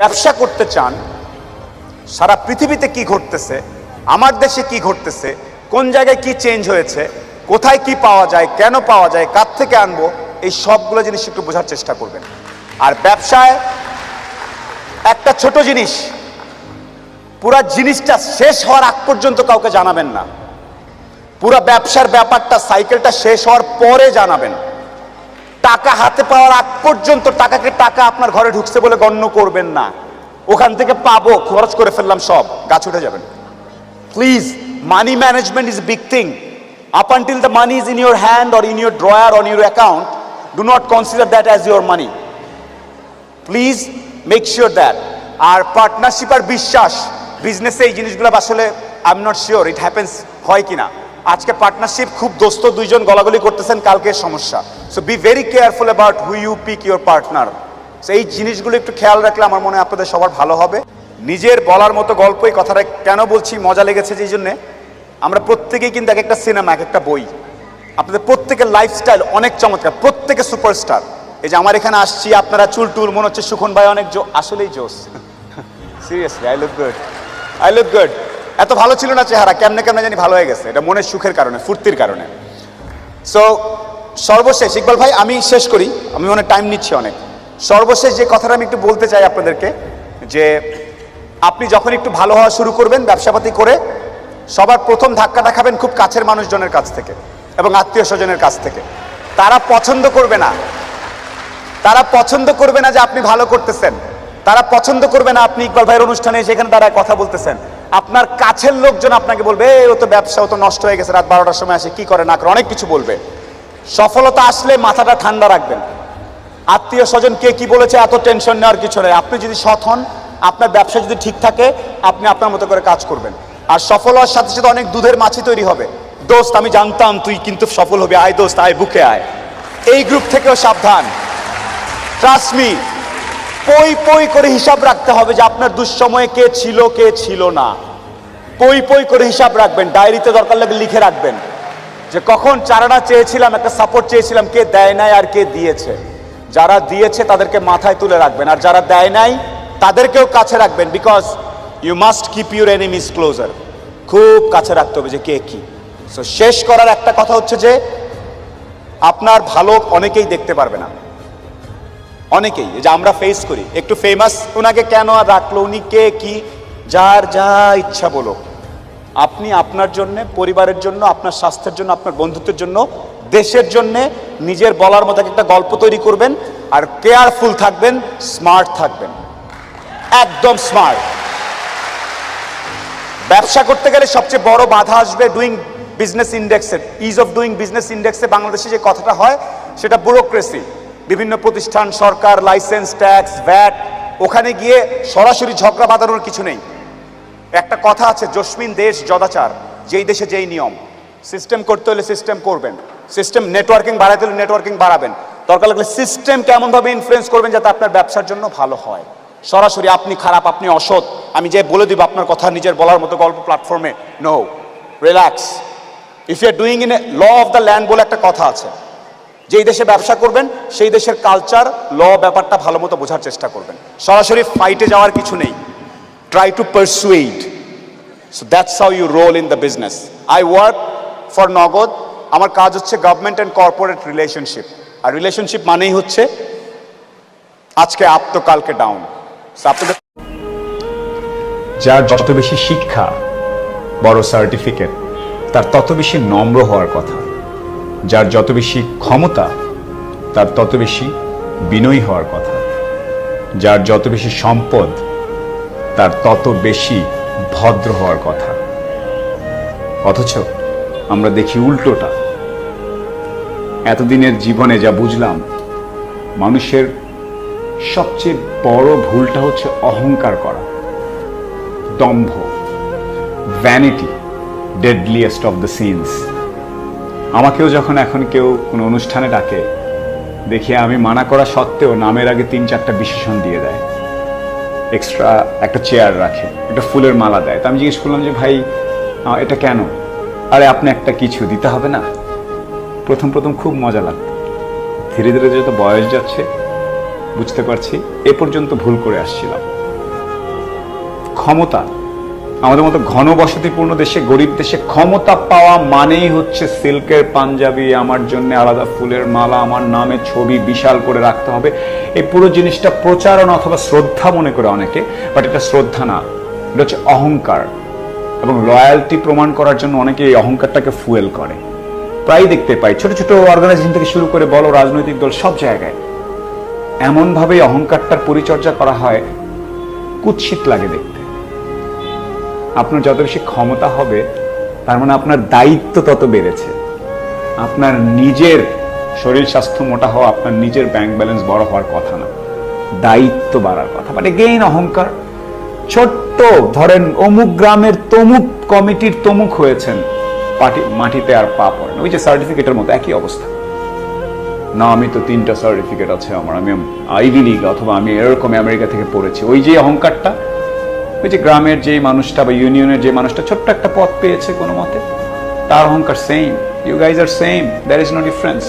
ব্যবসা করতে চান, সারা পৃথিবীতে কি ঘটতেছে, আমার দেশে কি ঘটতেছে, কোন জায়গায় কি চেঞ্জ হয়েছে, কোথায় কি পাওয়া যায়, কেন পাওয়া যায়, কার থেকে আনব, এই সবগুলো জিনিস একটু বোঝার চেষ্টা করবেন। আর ব্যবসায় একটা ছোট জিনিস, পুরা জিনিসটা শেষ হওয়ার আগ পর্যন্ত কাউকে জানাবেন না। পুরা ব্যবসার ব্যাপারটা সাইকেলটা শেষ হওয়ার পরে জানাবেন। টাকা হাতে পাওয়ার আগ পর্যন্ত টাকাকে টাকা আপনার ঘরে ঢুকছে বলে গণ্য করবেন না। ওখান থেকে পাবো, খরচ করে ফেললাম সব, গাছ উঠে যাবেন please money management is big thing up until the money is in your hand or in your drawer on your account do not consider that as your money please make sure that R partnership আর বিশ্বাস বিজনেসে এই জিনিসগুলো আসলে I am not sure it happens হয় কিনা। আজকে partnership খুব দোস্ত দুইজন গলাগলি করতেছেন কালকে সমস্যা। So be very careful about who you pick your partner so এই জিনিসগুলো একটু খেয়াল রাখলে আমার মনে হয় আপনাদের সবার ভালো হবে। নিজের বলার মতো গল্প এই কথাটা কেন বলছি, মজা লেগেছে যেই জন্যে। আমরা প্রত্যেকেই কিন্তু এক একটা সিনেমা এক একটা বই। আপনাদের প্রত্যেকের লাইফস্টাইল অনেক চমৎকার, প্রত্যেকে সুপারস্টার এই যে আমার এখানে আসছি, আপনারা চুল টুল, মনে হচ্ছে সুখন ভাই অনেক জো আসলেই জোস। Seriously I look good I look good এত ভালো ছিল না চেহারা, কেমনে কেমনে জানি ভালো হয়ে গেছে। এটা মনের সুখের কারণে, ফুর্তির কারণে। সো সর্বশেষ, ইকবাল ভাই, আমি শেষ করি। আমি অনেক টাইম নিচ্ছি অনেক। সর্বশেষ যে কথাটা আমি একটু বলতে চাই আপনাদেরকে, যে আপনি যখন একটু ভালো হওয়া শুরু করবেন, ব্যবসাপাতি করে, সবার প্রথম ধাক্কাটা খাবেন খুব কাছের মানুষজনের কাছ থেকে এবং আত্মীয় স্বজনের কাছ থেকে। তারা পছন্দ করবে না। তারা পছন্দ করবে না যে আপনি ভালো করতেছেন। তারা পছন্দ করবে না আপনি ইকবাল ভাইয়ের অনুষ্ঠানে সেখানে তারা কথা বলতেছেন। আপনার কাছের লোকজন আপনাকে বলবে "এই, ও তো ব্যবসা ও তো নষ্ট হয়ে গেছে রাত বারোটার সময় আসে কি করে না করে? অনেক কিছু বলবে। সফলতা আসলে মাথাটা ঠান্ডা রাখবেন। আত্মীয় স্বজন কে কি বলেছে এত টেনশন নেওয়ার কিছু নেই। আপনি যদি সৎ হন আপনার ব্যবসা যদি ঠিক থাকে আপনি আপনার মতো করে কাজ করবেন। আর সফল হওয়ার সাথে সাথে অনেক দুধের মাছি তৈরি হবে। দোস্ত আমি জানতাম তুই কিন্তু সফল হবে। আয় দোস্ত আয় বুকে আয়। এই গ্রুপ থেকেও সাবধান। ট্রাস্ট মি পই পই করে হিসাব রাখতে হবে যে আপনার দুঃসময়ে কে ছিল কে ছিল না। পই পই করে হিসাব রাখবেন, ডায়েরিতে দরকার লাগলে লিখে রাখবেন। যে কখন চারানা চেয়েছিলাম, একটা সাপোর্ট চেয়েছিলাম, কে দেয় নাই আর কে দিয়েছে। যারা দিয়েছে তাদেরকে মাথায় তুলে রাখবেন, আর যারা দেয় নাই, তাদেরকেও কাছে রাখবেন because you must keep your enemies closer খুব কাছে রাখতে হবে যে কে কি। সো শেষ করার একটা কথা হচ্ছে যে, আপনার ভালো অনেকেই দেখতে পারবে না। অনেকেই যে আমরা ফেস করি, একটু ফেমাস ওনাকে কেন আর রাখল, উনি কে, কি? যার যা ইচ্ছা বলো। আপনি আপনার জন্য, পরিবারের জন্য, আপনার স্বাস্থ্যের জন্য, আপনার বন্ধুত্বের জন্য, দেশের জন্য নিজের বলার মতো একটা গল্প তৈরি করবেন আর কেয়ারফুল থাকবেন স্মার্ট থাকবেন। একদম স্মার্ট ব্যবসা করতে গেলে সবচেয়ে বড় বাধা আসবে ডুইং বিজনেস ইন্ডেক্সের ইজ অফ ডুইং বিজনেস ইন্ডেক্সে বাংলাদেশে যে কথাটা হয়, সেটা ব্যুরোক্রেসি বিভিন্ন প্রতিষ্ঠান, সরকার লাইসেন্স ট্যাক্স ভ্যাট ওখানে গিয়ে সরাসরি ঝগড়া বাঁধানোর কিছু নেই। একটা কথা আছে, জসমিন দেশ জদাচার যেই দেশে যেই নিয়ম। সিস্টেম করতে হলে সিস্টেম করবেন। সিস্টেম নেটওয়ার্কিং বাড়াতে হলে নেটওয়ার্কিং বাড়াবেন। দরকার লাগলে সিস্টেম কেমনভাবে ইনফ্লুয়েন্স করবেন যাতে আপনার ব্যবসার জন্য ভালো হয়। সরাসরি আপনি খারাপ, আপনি অসৎ, আমি যে বলে দিব আপনার কথা, নিজের বলার মতো গল্প প্ল্যাটফর্মে no relax if you are doing in a law of the land বলে একটা কথা আছে যেই দেশে ব্যবসা করবেন, সেই দেশের কালচার ল ব্যাপারটা ভালো মতো বোঝার চেষ্টা করবেন। সরাসরি ফাইটে যাওয়ার কিছু নেই। Try to persuade. So that's how you roll in the business. I work for নগদ। আমার কাজ হচ্ছে গভর্নমেন্ট অ্যান্ড কর্পোরেট রিলেশনশিপ আর রিলেশনশিপ মানেই হচ্ছে আজকে আপ তো কালকে ডাউন যার যত বেশি শিক্ষা, বড় সার্টিফিকেট তার তত বেশি নম্র হওয়ার কথা। যার যত বেশি ক্ষমতা, তার তত বেশি বিনয়ী হওয়ার কথা। যার যত বেশি সম্পদ, তার তত বেশি ভদ্র হওয়ার কথা। অথচ আমরা দেখি উল্টোটা। এতদিনের জীবনে যা বুঝলাম, মানুষের সবচেয়ে বড় ভুলটা হচ্ছে অহংকার করা। দম্ভ vanity deadliest of the sins আমাকেও যখন এখন কেউ কোনো অনুষ্ঠানে ডাকে, দেখি আমি মানা করা সত্ত্বেও নামের আগে তিন চারটা বিশেষণ দিয়ে দেয়। এক্সট্রা একটা চেয়ার রাখে, একটা ফুলের মালা দেয়। তো আমি জিজ্ঞেস করলাম যে, ভাই এটা কেন? আরে, আপনি একটা কিছু দিতে হবে না? প্রথম প্রথম খুব মজা লাগতো। ধীরে ধীরে যত বয়স যাচ্ছে, বুঝতে পারছি, এ পর্যন্ত ভুল করে আসছিলাম। ক্ষমতা আমাদের মতো ঘনবসতিপূর্ণ দেশে, গরিব দেশে ক্ষমতা পাওয়া মানেই হচ্ছে সিল্কের পাঞ্জাবি, আমার জন্য আলাদা ফুলের মালা, আমার নামে ছবি বিশাল করে রাখতে হবে। এই পুরো জিনিসটা প্রচারণ অথবা শ্রদ্ধা মনে করে অনেকে বাট এটা শ্রদ্ধা না, এটা হচ্ছে অহংকার। এবং লয়ালটি প্রমাণ করার জন্য অনেকে এই অহংকারটাকে ফুয়েল করে। প্রায় দেখতে পাই, ছোট ছোট অর্গানাইজেশন থেকে শুরু করে বলো রাজনৈতিক দল সব জায়গায় এমনভাবে অহংকারটার পরিচর্যা করা হয়, কুৎসিত লাগে দেখতে। আপনার যত বেশি ক্ষমতা হবে, তার মানে আপনার দায়িত্ব তত বেড়েছে। আপনার নিজের শরীর স্বাস্থ্য মোটা হওয়া আপনার নিজের ব্যাংক ব্যালেন্স বড় হওয়ার কথা না। দায়িত্ব বাড়ার কথা। মানে গেইন অহংকার। ছোট্ট, ধরেন অমুক গ্রামের তমুক কমিটির তমুক হয়েছেন, পাটি, মাটিতে আর পা পড়ে না। ওই যে সার্টিফিকেটের মতো, একই অবস্থা। না, আমি তো তিনটা সার্টিফিকেট আছে আমার। আমি আইভি লিগ অথবা আমি এরকম আমেরিকা থেকে পড়েছি। ওই যে অহংকারটা ওই যে গ্রামের যে মানুষটা বা ইউনিয়নের যে মানুষটা ছোট্ট একটা পথ পেয়েছে কোনো মতে, তার অহংকার same you guys are same there is no difference